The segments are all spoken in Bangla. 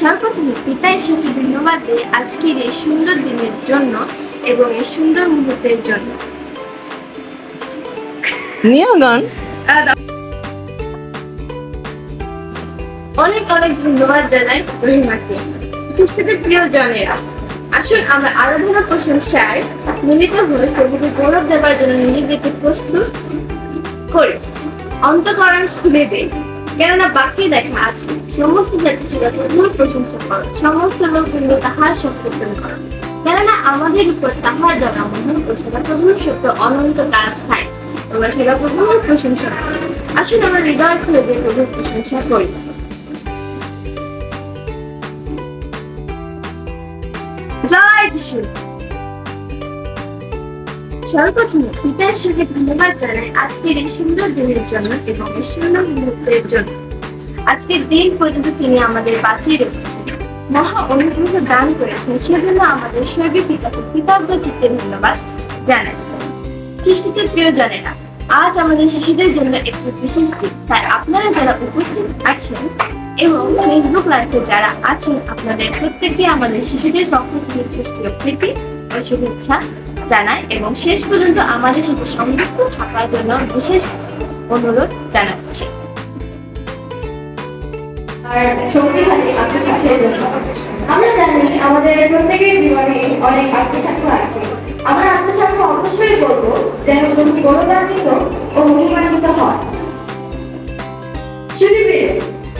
সর্বপ্রথমে পিতা ঈশ্বরকে ধন্যবাদ দিই আজকের এই সুন্দর দিনের জন্য এবং এই সুন্দর মুহূর্তের জন্য। নিয়ে গান। অনেক অনেক ধন্যবাদ জানাই রহিমাকে খ্রিস্টানের প্রিয় জনেরা আসুন আমরা আরাধনা প্রশংসায় মিলিত হয়ে প্রভুকে গৌরব দেওয়ার জন্য নিজেদেরকে প্রস্তুত করি। অন্তকরণ খুলে দেই। কেননা বাকি দেখা আছে সমস্ত জাতি সুদা প্রভুর প্রশংসা করো, সমস্ত লোকবৃন্দ তাহার সংকীর্তন করো। কেননা আমাদের উপর তাহার দ্বারা মহান ও সদা প্রভুর সত্য অনন্ত কাজ থাকে আমরা সেটা প্রভুর প্রশংসা করি। আসুন আমরা হৃদয় খুলে দিয়ে প্রভুর প্রশংসা করি। জয় যিশু সর্বপ্রথমে পিতা ঈশ্বরকে ধন্যবাদ জানাই আজকের এই সুন্দর দিনের জন্য এবং এই সুন্দর মুহূর্তের জন্য। আজকের দিন পর্যন্ত তিনি আমাদের বাঁচিয়ে রেখেছেন। মহা অনুগ্রহ দান করেছেন। সেজন্য আমাদের স্বর্গীয় পিতাকে কৃতজ্ঞ চিত্তে ধন্যবাদ জানাই। খ্রিস্টিতে প্রিয় জনেরা আজ আমাদের শিশুদের জন্য একটি বিশেষ দিন। তাই আপনারা যারা উপস্থিত আছেন এবং ফেসবুক লাইভে যারা আছেন, আপনাদের প্রত্যেককে আমাদের শিশুদের পক্ষ থেকে খ্রিস্টীয় প্রীতি ও শুভেচ্ছা জানাই এবং শেষ পর্যন্ত আমাদের সাথে সংযুক্ত থাকার জন্য বিশেষ অনুরোধ জানাচ্ছি। জন্য। আমরা জানি আমাদের প্রত্যেকের জীবনে অনেক আত্মসাক্ষ্য আছে। আমার আত্মসাক্ষ্য অবশ্যই বলব যেন গৌরবান্বিত ও মহিমান্বিত সুদীপের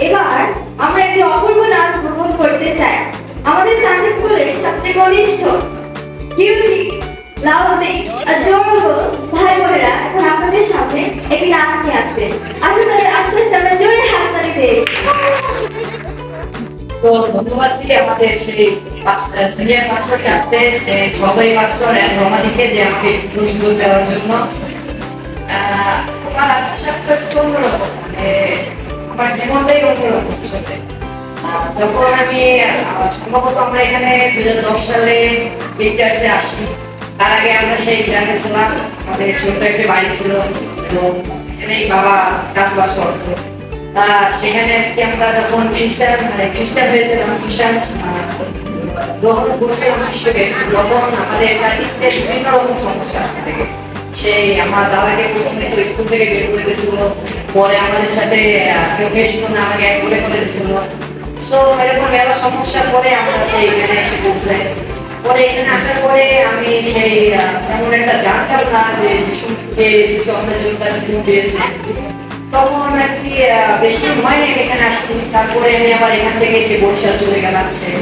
এবার আমরা একটি অপূর্ব নাচ করতে চাই। আমাদের সানডে স্কুলের সবচেয়ে ঘনিষ্ঠ কিউটি লাউডলি অ্যাডোরেবল ভাই বোনেরা, এখন আপনাদের সামনে একটি নাচ নিয়ে আসবে। আসলে আস্তে আস্তে আমরা জোরে হাততালি দেই। তো ধন্যবাদ দিয়ে আমাদের সেই সিনিয়র মাস্টার চাষে সহকারী মাস্টার রমাদিকে যে আমাকে সুন্দর সুযোগ দেওয়ার জন্য। আমার আত্মসাক্ষর অন্যরকম মানে আমার জীবনটাই অন্যরকম সাথে যখন আমি সম্ভবত আমরা এখানে দু সালে টিচার্সে আসি। তার আগে আমরা সেই গ্রামে ছিলাম। আমাদের ছোট্ট একটি বাড়ি ছিল এবং এখানেই বাবা চাষবাস করতো। তা সেখানে কি আমরা যখন খ্রিস্টান মানে খ্রিস্টান হয়েছিলাম, খ্রিস্টান গ্রহণ করছিলাম খ্রিস্টকে তখন আমাদের চারিদিকে বিভিন্ন রকম সমস্যা আসতে থাকে। সেই আমার দাদাকে প্রথমে তো স্কুল থেকে বের করে দিয়েছিল। পরে আমাদের সাথে কেউ না, আমাকে এক করে করে দিয়েছিল। সো এরকম মেলা সমস্যার পরে আমরা সেই এখানে এসে পরে এখানে আসার পরে আমি সেই তেমন একটা জানতাম না যে যিশুকে, যিশু আমাদের জন্য তার জীবন দিয়েছে। তখন আর কি বেশি হয়নি আমি এখানে আসছি। তারপরে আমি আবার এখান থেকে এসে বরিশাল চলে গেলাম সেই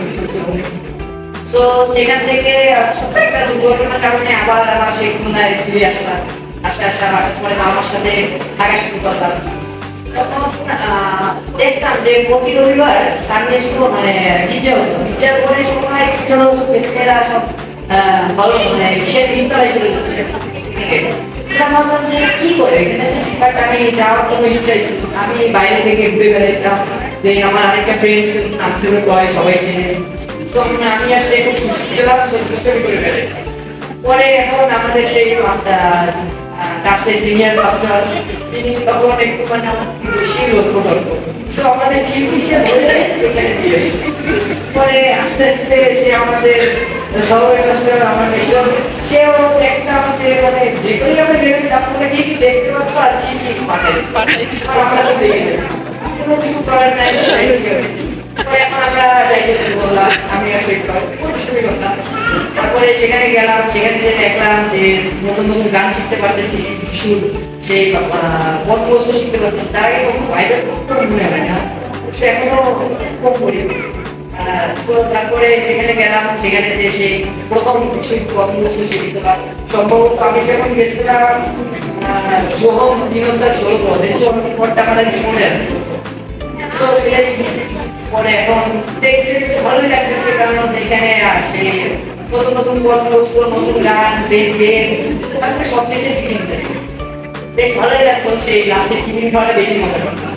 তো সেখান থেকে ছোট্ট একটা দুর্ঘটনার কারণে আবার আমার সেই খুলনায় ফিরে আসলাম। আস্তে আস্তে আসার পরে মামার সাথে থাকা শুরু করলাম। দেখতাম যে প্রতি রবিবার সামনে শুরু মানে ডিজে হতো। ডিজে করে সময় ছোট ছেলেমেয়েরা সব ভালো মানে সে বিস্তারায় চলে যাচ্ছে ভাবলাম যে কি করে? এখানে বাট আমি বাইরে থেকে ঘুরে বেড়াইতাম। যে আমার আরেকটা ফ্রেন্ড নাম ছিল সবাই চেনে। আমি আর সে খুশি ছিলাম পরে এখন আমাদের সেই কাছে সিনিয়র পাস্টার তিনি তখন একটু মানে আমার বেশি লক্ষ্য করতো সো আমাদের ঠিক হিসেবে বলে এখানে দিয়ে পরে আস্তে আস্তে সে আমাদের সবাই পাস্টার আমার এসব সেও দেখতাম যে মানে যেগুলি আমি দেখি আপনাকে ঠিকই দেখতে পারতো আর ঠিকই আর আমরা তো দেখে কোনো কিছু করার নাই। পরে এখন আমরা যাইতে শুরু করলাম, আমি আর সেই করলাম তারপরে সেখানে গেলাম, সেখানে যে দেখলাম যে নতুন নতুন গান শিখতে পারতেছি সুর সেই পথবস্তু শিখতে পারতেছি। তার আগে কখনো বাইরের পুস্তক মনে হয় না, সে এখনও পড়ি। তারপরে সেখানে গেলাম, সেখানে যে সেই প্রথম কিছু শিখছিলাম সম্ভবত আমি যখন গেছিলাম মনে আসছে সো পরে এখন দেখতে ভালোই লাগতেছে, কারণ এখানে আসে নতুন নতুন বস্তু নতুন গান গেমস তারপরে সবশেষে টিফিন দেয় বেশ ভালোই লাগতো সেই লাস্টে টিফিন খাওয়াটা বেশি মজা করতাম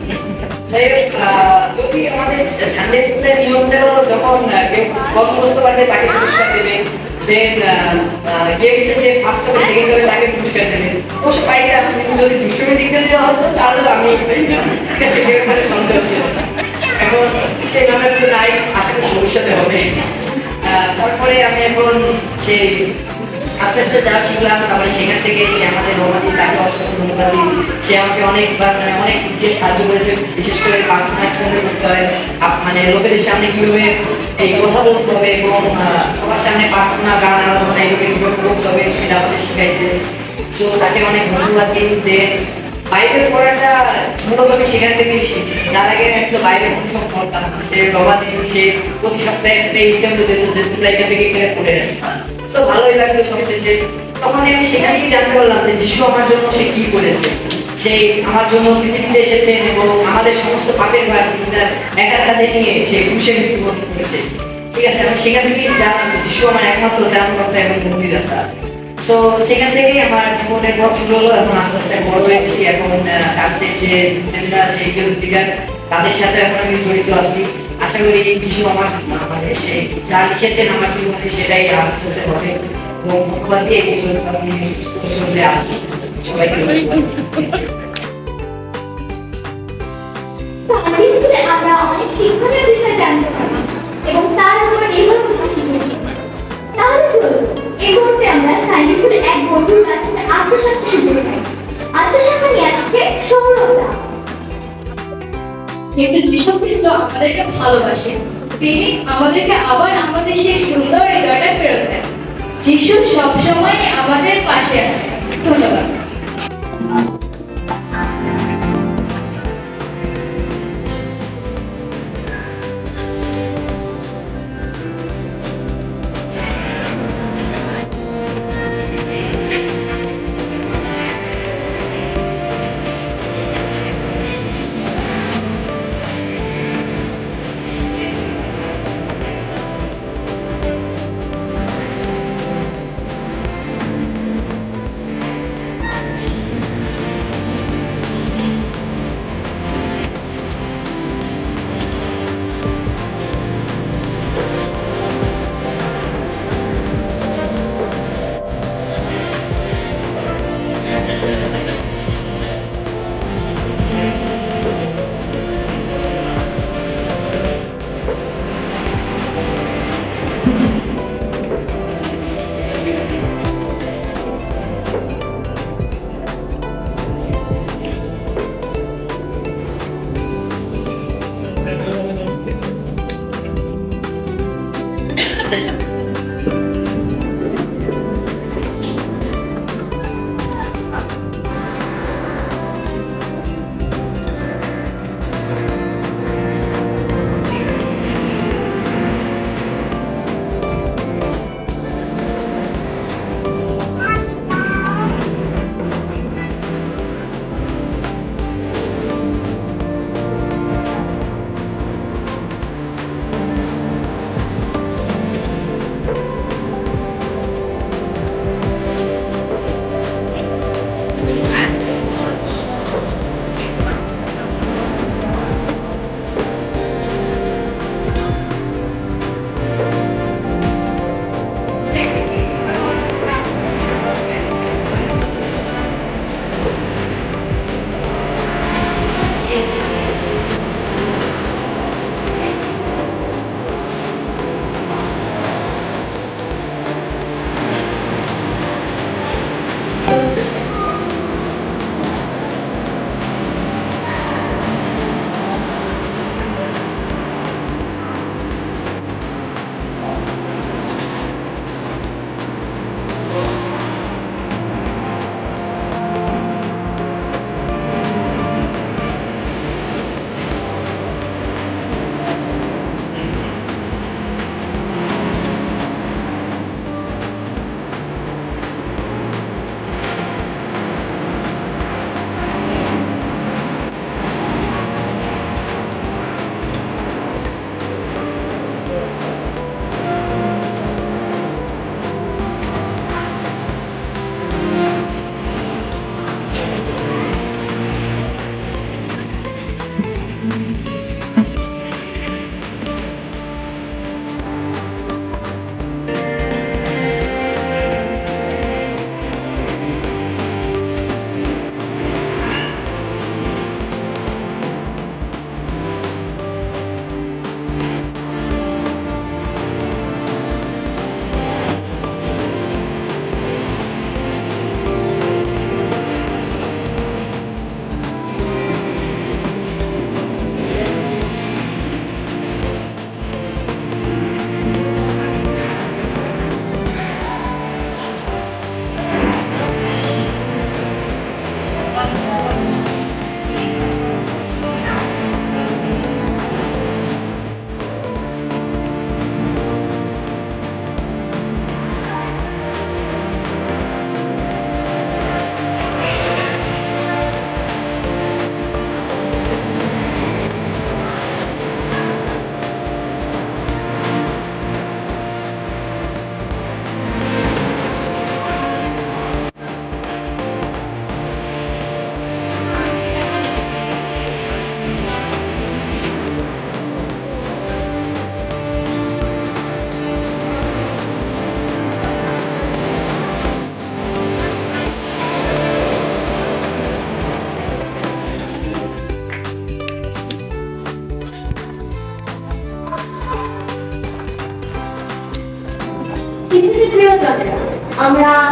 আমি এখন ভবিষ্যতে হবে। তারপরে আমি এখন সেই আস্তে আস্তে যাওয়া শিখলাম, তারপরে সেখান থেকে সে আমাদের রোমাদি, তাকে অসংখ্য ধন্যবাদ দিই। সে আমাকে অনেকবার মানে অনেক দিক সাহায্য করেছে, বিশেষ করে প্রার্থনা কীভাবে করতে হয় মানে লোকেদের সামনে কীভাবে এই কথা বলতে হবে এবং সবার সামনে প্রার্থনা, গান আরাধনা এগুলো কীভাবে করতে হবে, সেটা আমাদের শিখাইছে। তো তাকে অনেক ধন্যবাদ দিই, দেন বাইবেল পড়াটা মূলত আমি সেখান থেকেই শিখছি। যার আগে আমি তো বাইবেল কোনো সময় পড়তাম না। সে বাবা দিন সে প্রতি সপ্তাহে একটা ইসলাম দিতে এখান থেকে এখানে পড়ে আসো। সো ভালোই লাগল সবশেষে তখন আমি সেখানেই জানতে পারলাম যে যিশু আমার জন্য সে কি করেছে। সে আমার জন্য পৃথিবীতে এসেছেন এবং আমাদের সমস্ত পাপের ভার একার কাঁধে নিয়ে সে খুশি মৃত্যুবরণ করেছে। ঠিক আছে, আমি সেখান থেকেই জানলাম যে যিশু আমার একমাত্র ত্রাণকর্তা এবং মুক্তিদাতা। তো সেখান থেকেই আমার জীবনের পথ শুরু হলো এখন আস্তে আস্তে বড় হয়েছি। এখন চার্চের যে যেটা সেই লিডার তাদের সাথে এখন আমি জড়িত আছি। আশা করি যিশু আমার মানে সে যা লিখেছেন আমার জীবনে সেটাই আস্তে আস্তে হবে। এবং ধন্যবাদ দিয়ে এই জন্য আমি সুস্থ আছি সবাইকে শিক্ষণীয় বিষয় জানতে পারি এবং তার উপর নির্ভর করে শিখেছি তাহলে চলুন। এই আমরা স্কুলে এক বন্ধুর কাছ থেকে আত্মসাক্ষ্য শিখতে পাই আত্মসাক্ষ্য নিয়ে আসছে সৌরভদা। কিন্তু যিশু খ্রিস্ট আমাদেরকে ভালোবাসেন তিনি আমাদেরকে আবার আমাদের সেই সুন্দর হৃদয়টা ফেরত দেন। যিশু সবসময় আমাদের পাশে আছে। ধন্যবাদ। আমরা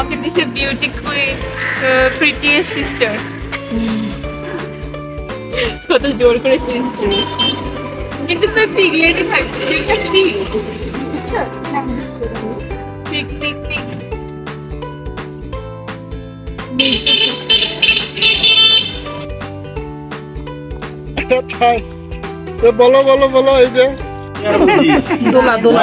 আমাকে দিছে বিউটি কুইন প্রিটি সিস্টার কত জোর করে চেঞ্জ করি কিন্তু তোর পিগলেটই থাকছে এটা ঠিক। ঠিক ঠিক ঠিক। বলো বলো বলো এই যে। দোলা দোলা।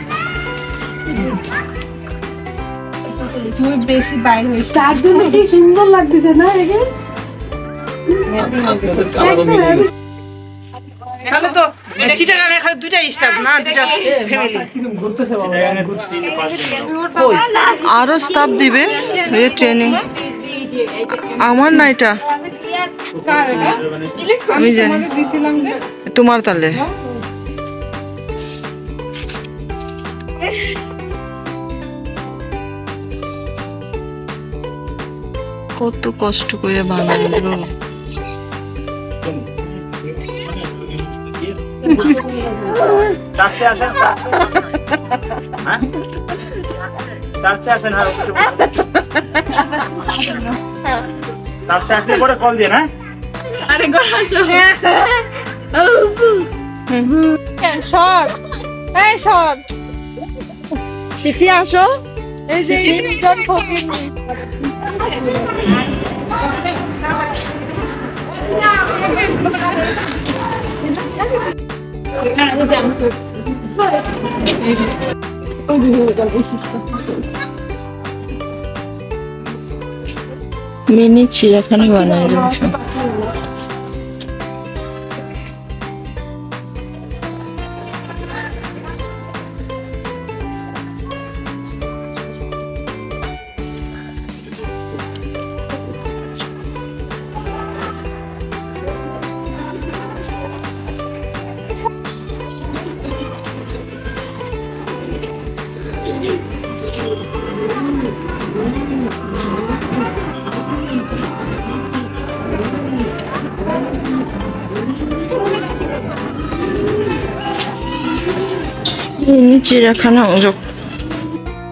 তুই বেশি বাইর হইস তার জন্য কি সুন্দর লাগতেছে না একে? তাহলে তো চিটাগাং এখানে দুইটা স্টাফ না? দুইটা ফ্যামিলি আরও স্টাফ দিবে এই ট্রেনিং আমার না এটা। আমি জানি। তোমার তাহলে কত কষ্ট করে বানালো চার্চে আসেন চার্চে আসেন। চার্চে আসলে পরে কল দিয়ে না আরে গড়া এই শিখি আসো। এই যে ফকির মিনি চিড়াখানি বানায় চিড়িয়াখানা যোগ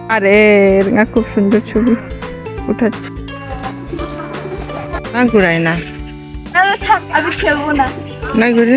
আরে রেঙ্গা খুব সুন্দর ছবি। উঠাচ্ছে। না ঘুরাই না। থাক আমি খেলব না। না ঘুরে।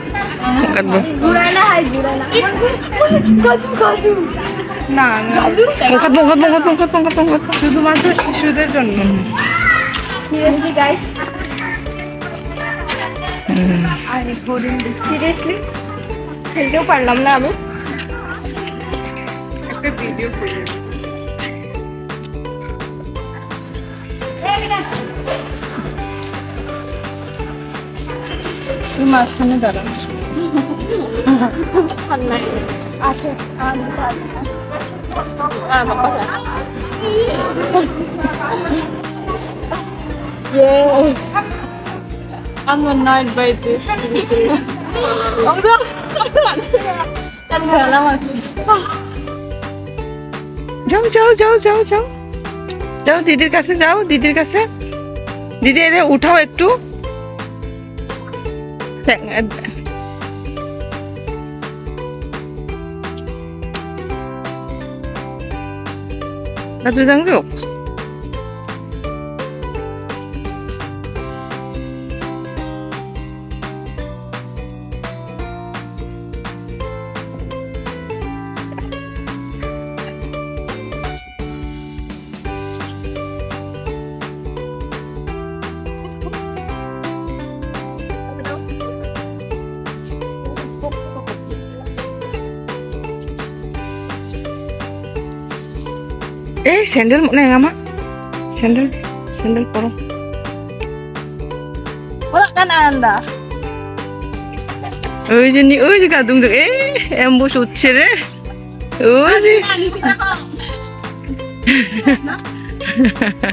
কাটবো। না শুধুমাত্র শিশুদের জন্য। Seriously guys. আরে সিরিয়াসলি খেলতেও পারলাম না আমি। একটা ভিডিও করে। তুই মাঝখানে দাঁড়ান। বাবা Yes. I'm annoyed by this. যাও যাও যাও যাও যাও। যাও, দিদির কাছে যাও, দিদির কাছে। দিদি এরে উঠাও একটু। দাদু যাও যাও eh sandal mana yang ama sandal sandal porong wala kan anda? Oh jadi, oh juga tunggu, eh, embo suci deh. Oh sih.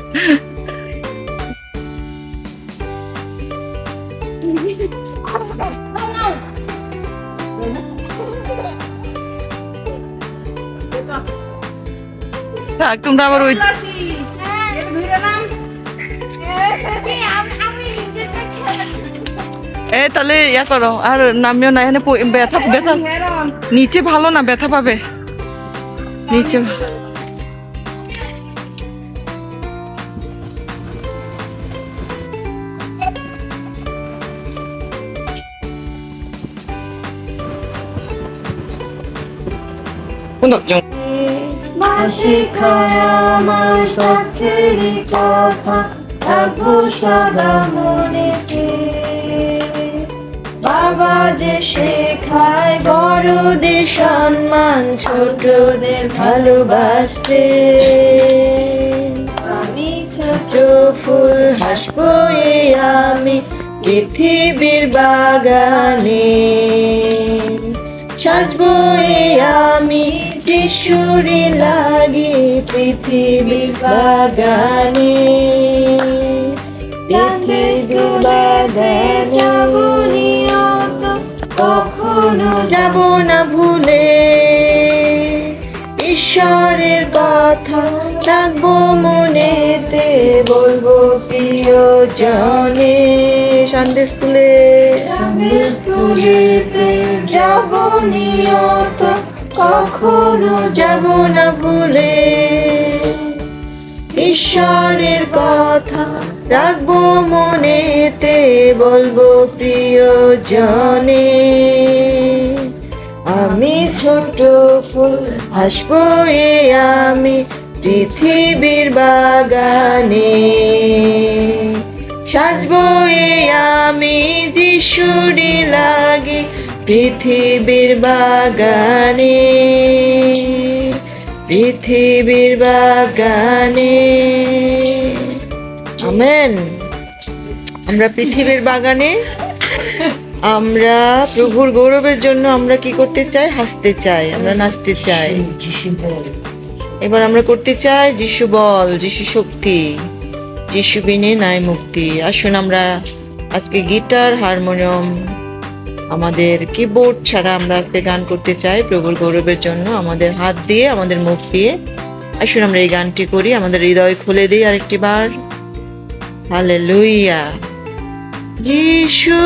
থাক তোমরা আবার ওই এ তাহলে ইয়া করো আর নামিও না এখানে ব্যথা ব্যথা নিচে ভালো না ব্যথা পাবে? নিচে কোন দরজা বাবা যে শেখায় বড়দের সম্মান, ছোটদের ভালোবাসতে। আমি ছোট ফুল হাসবো আমি, পৃথিবীর বাগানে। সাজবো আমি যিশুরি লাগি পৃথিবীর বাগানে। কখনো যাব না ভুলে। ঈশ্বরের কথা রাখব মনেতে বলব প্রিয় জনে সন্ধ্যে স্কুলে। সন্ধ্যে স্কুলেতে যাব নিয়ত কখনো যাব না ভুলে ঈশ্বরের কথা রাখব মনেতে, বলব প্রিয় জনে আমি ছোট ফুল, হাসবো এ আমি পৃথিবীর বাগানে। সাজবো এ আমি যিশুরি লাগে পৃথিবীর বাগানে পৃথিবীর বাগানে আমেন। আমরা পৃথিবীর বাগানে আমরা প্রভুর গৌরবের জন্য আমরা কি করতে চাই? হাসতে চাই আমরা নাচতে চাই। এবার আমরা করতে চাই যিশু বল যিশু শক্তি যিশু বিনে নাই মুক্তি। আসুন আমরা আজকে গিটার হারমোনিয়াম আমাদের কিবোর্ড ছাড়া আমরা আজকে গান করতে চাই প্রভুর গৌরবের জন্য। আমাদের হাত দিয়ে, আমাদের মুখ দিয়ে। আসুন আমরা এই গানটি করি, আমাদের হৃদয় খুলে দিই আরেকটি বার। হালে লুইয়া যিশু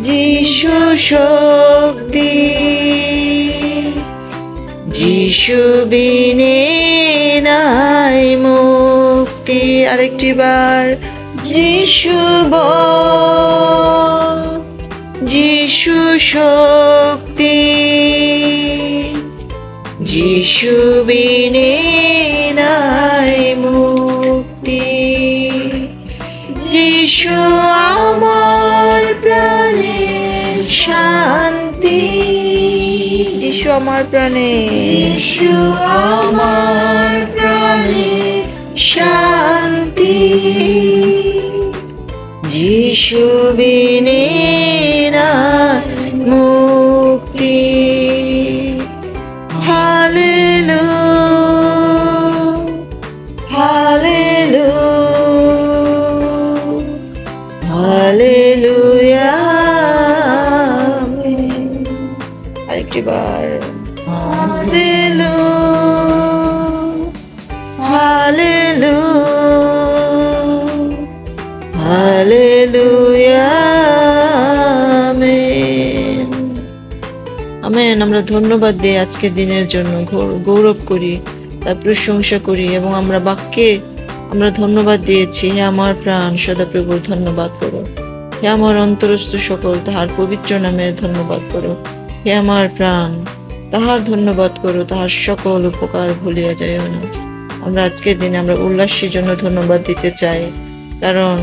যিশু শক্তি, যিশু বিনে নাই মুক্তি। আরেকটি বার। যিশু বল, যিশু শক্তি যিশু বিনে নাই মুক্তি যিশু আমার প্রাণে শান্তি যিশু আমার প্রাণে যিশু আমার প্রাণে শান্তি। যিশু বিনে না মুক্তি। হালেলু হালেলু হালেলুয়া। আরেকটি বার হালেলু হালেলু আমরা ধন্যবাদ দিই আজকের দিনের জন্য। গৌরব করি, তার প্রশংসা করি এবং আমরা বাক্যে আমরা ধন্যবাদ দিয়েছি। হে আমার প্রাণ, সদাপ্রভুর ধন্যবাদ করো। হে আমার অন্তরস্থ সকল, তাহার পবিত্র নামের ধন্যবাদ করো। হে আমার প্রাণ, তাহার ধন্যবাদ করো, তাহার সকল উপকার ভুলিয়া যাইও না। আমরা আজকের দিনে আমরা উল্লাসের জন্য ধন্যবাদ দিতে চাই। কারণ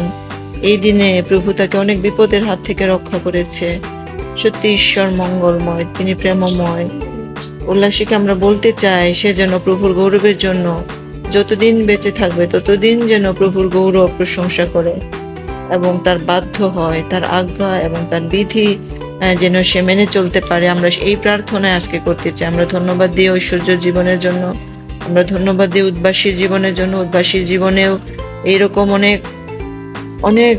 এই দিনে প্রভু তাকে অনেক বিপদের হাত থেকে রক্ষা করেছে। সত্যি ঈশ্বর মঙ্গলময়, তিনি প্রেমময়। উল্লাসীকে আমরা বলতে চাই, সে যেন প্রভুর গৌরবের জন্য যতদিন বেঁচে থাকবে, ততদিন যেন প্রভুর গৌরব প্রশংসা করে এবং তার বাধ্য হয়, তার আজ্ঞা এবং তার বিধি যেন সে মেনে চলতে পারে। আমরা এই প্রার্থনায় আজকে করতে চাই। আমরা ধন্যবাদ দিয়ে ঐশ্বর্য জীবনের জন্য, আমরা ধন্যবাদ দিয়ে উদ্বাসীর জীবনের জন্য, উদ্বাসীর জীবনেও এইরকম অনেক অনেক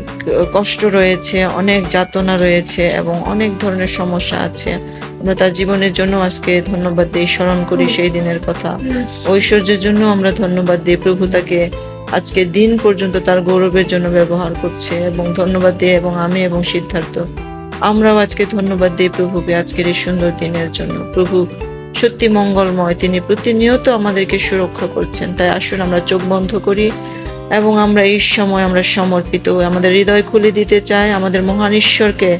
কষ্ট রয়েছে অনেক যাতনা রয়েছে এবং অনেক ধরনের সমস্যা আছে। আমরা তার জীবনের জন্য আজকে ধন্যবাদ দিই স্মরণ করি সেই দিনের কথা। ঐশ্বর্যের জন্য আমরা ধন্যবাদ দিই প্রভু তাকে আজকে দিন পর্যন্ত তার গৌরবের জন্য ব্যবহার করছে এবং ধন্যবাদ দিই এবং আমি এবং সিদ্ধার্থ আমরাও আজকে ধন্যবাদ দিই প্রভুকে আজকের এই সুন্দর দিনের জন্য। প্রভু সত্যি মঙ্গলময় তিনি প্রতিনিয়ত আমাদেরকে সুরক্ষা করছেন। তাই আসুন আমরা চোখ বন্ধ করি এবং আমরা এই সময় আমরা সমর্পিত আমাদের হৃদয় খুলে দিতে চাই, আমাদের মহান ঈশ্বরকে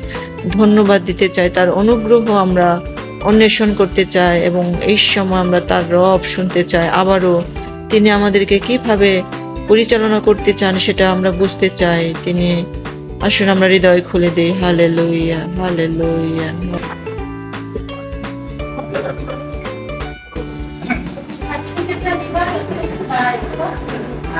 ধন্যবাদ দিতে চাই। তার অনুগ্রহ আমরা অন্বেষণ করতে চাই এবং এই সময় আমরা তার রব শুনতে চাই। আবারও তিনি আমাদেরকে কীভাবে পরিচালনা করতে চান সেটা আমরা বুঝতে চাই। তিনি আসুন আমরা হৃদয় খুলে দিই। হালে লইয়া হালে লইয়া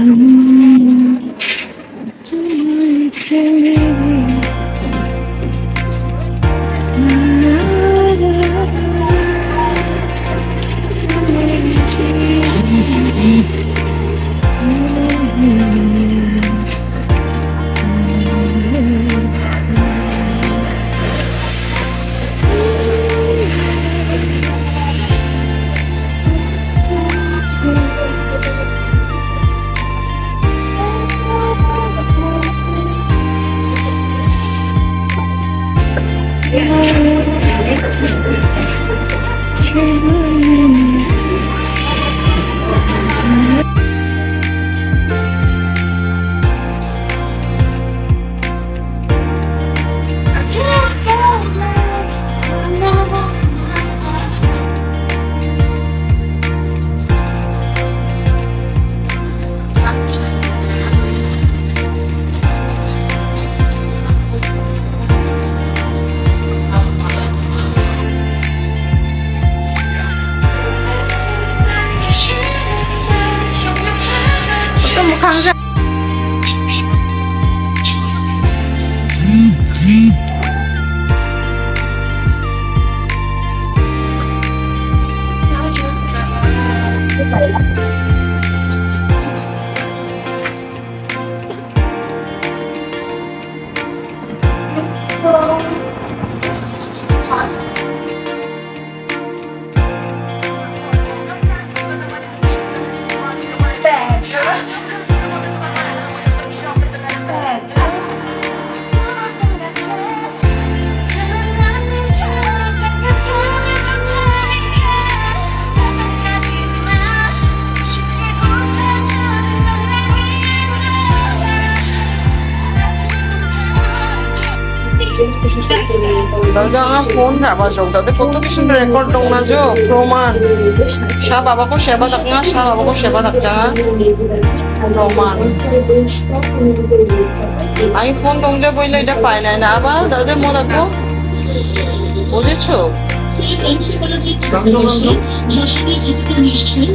Mm-hmm. Mm-hmm. Jog dade kotto ki sunder record dong na jo proman sha baba ko seba dak nga sha baba ko seba dak janga proman আমি ফোন দং যে বইলে এটা পাই নাই না আবার দাদা মো দেখো বুঝেছ নিশ্চয়ই